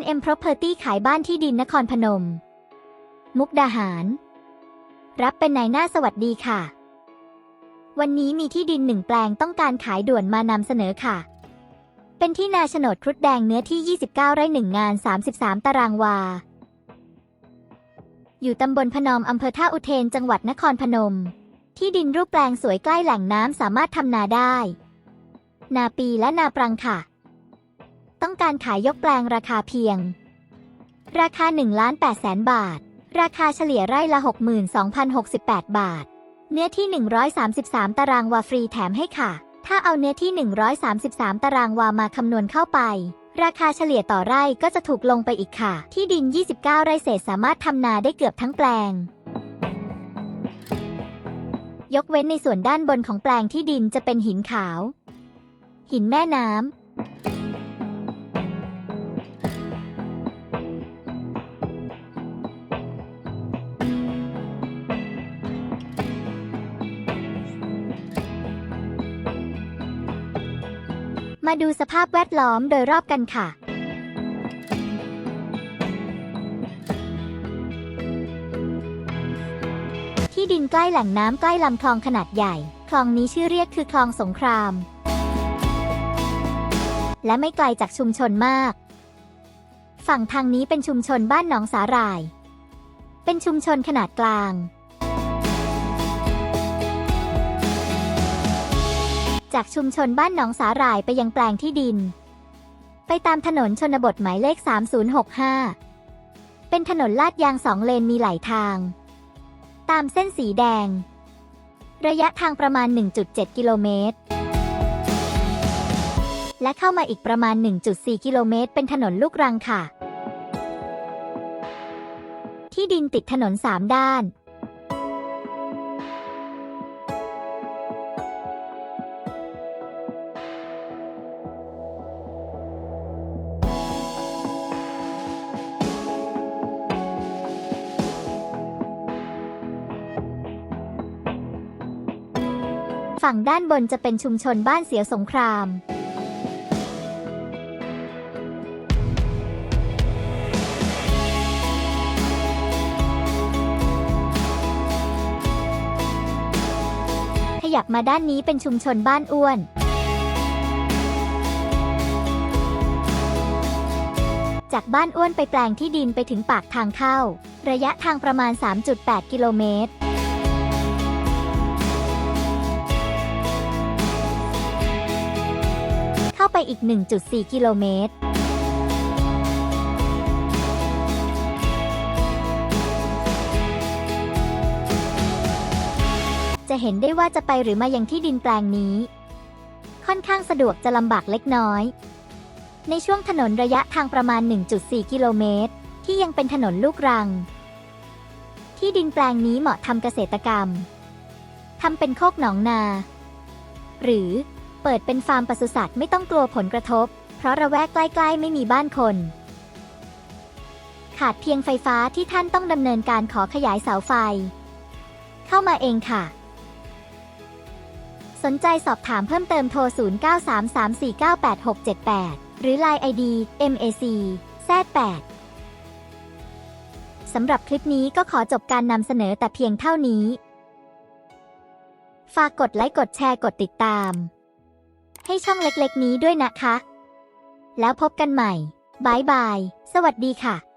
NM Property ขายบ้านที่ดินนครพนม มุกดาหาร รับเป็นนายหน้าสวัสดีค่ะ วันนี้มีที่ดินหนึ่งแปลงต้องการขายด่วนมานำเสนอค่ะ เป็นที่นาโฉนดครุฑแดงเนื้อที่ 29 ไร่หนึ่งงาน 33 ตารางวา อยู่ตำบลพนมอำเภอท่าอุเทนจังหวัดนครพนม ที่ดินรูปแปลงสวยใกล้แหล่งน้ำสามารถทำนาได้ นาปีและนาปรังค่ะ ต้องการขายยกแปลงราคาเพียง ราคา1ล้าน8แสนบาท ราคาเฉลี่ยไร่ละ 62,068 บาท เนื้อที่ 133 ตารางวาฟรีแถมให้ค่ะ ถ้าเอาเนื้อที่ 133 ตารางวามาคำนวณเข้าไป ราคาเฉลี่ยต่อไร่ก็จะถูกลงไปอีกค่ะ ที่ดิน 29 ไร่เศษสามารถทำนาได้เกือบทั้งแปลงยกเว้นในส่วนด้านบนของแปลงที่ดินจะเป็นหินขาว หินแม่น้ำ มาดูสภาพแวดล้อมโดยรอบกันค่ะ ที่ดินใกล้แหล่งน้ำใกล้ลำคลองขนาดใหญ่ คลองนี้ชื่อเรียกคือคลองสงคราม และไม่ไกลจากชุมชนมาก ฝั่งทางนี้เป็นชุมชนบ้านหนองสาหร่าย เป็นชุมชนขนาดกลาง จากชุมชนบ้านหนองสาหร่ายไปยังแปลงที่ดิน ไปตามถนนชนบทหมายเลข 3065 เป็นถนนลาดยางสองเลนมีหลายทาง ตามเส้นสีแดง ระยะทางประมาณ 1.7 กิโลเมตร และเข้ามาอีกประมาณ 1.4 กิโลเมตร เป็นถนนลูกรังค่ะ ที่ดินติดถนน3ด้าน ฝั่งด้านบนจะเป็นชุมชนบ้านเสียสงคราม ขยับมาด้านนี้เป็นชุมชนบ้านอ้วนจากบ้านอ้วนไปแปลงที่ดินไปถึงปากทางเข้า ระยะทางประมาณ 3.8 กิโลเมตร เข้าไปอีก 1.4 กิโลเมตร จะเห็นได้ว่าจะไปหรือมายังที่ดินแปลงนี้ ค่อนข้างสะดวกจะลำบากเล็กน้อย ในช่วงถนนระยะทางประมาณ 1.4 กิโลเมตร ที่ยังเป็นถนนลูกรัง ที่ดินแปลงนี้เหมาะทำเกษตรกรรมทำเป็นโคกหนองนา หรือ เปิดเป็นฟาร์มปศุสัตว์ไม่ต้องกลัวผลกระทบ เพราะระแวกใกล้ ๆ ไม่มีบ้านคน ขาดเพียงไฟฟ้าที่ท่านต้องดำเนินการขอขยายเสาไฟ เข้ามาเองค่ะ สนใจสอบถามเพิ่มเติมโทร 0933498678 หรือ Line ID MAC Z8 สำหรับคลิปนี้ก็ขอจบการนำเสนอแต่เพียงเท่านี้ ฝากกดไลค์กดแชร์กดติดตาม ให้ช่องเล็กๆนี้ด้วยนะคะ แล้วพบกันใหม่บายบาย สวัสดีค่ะ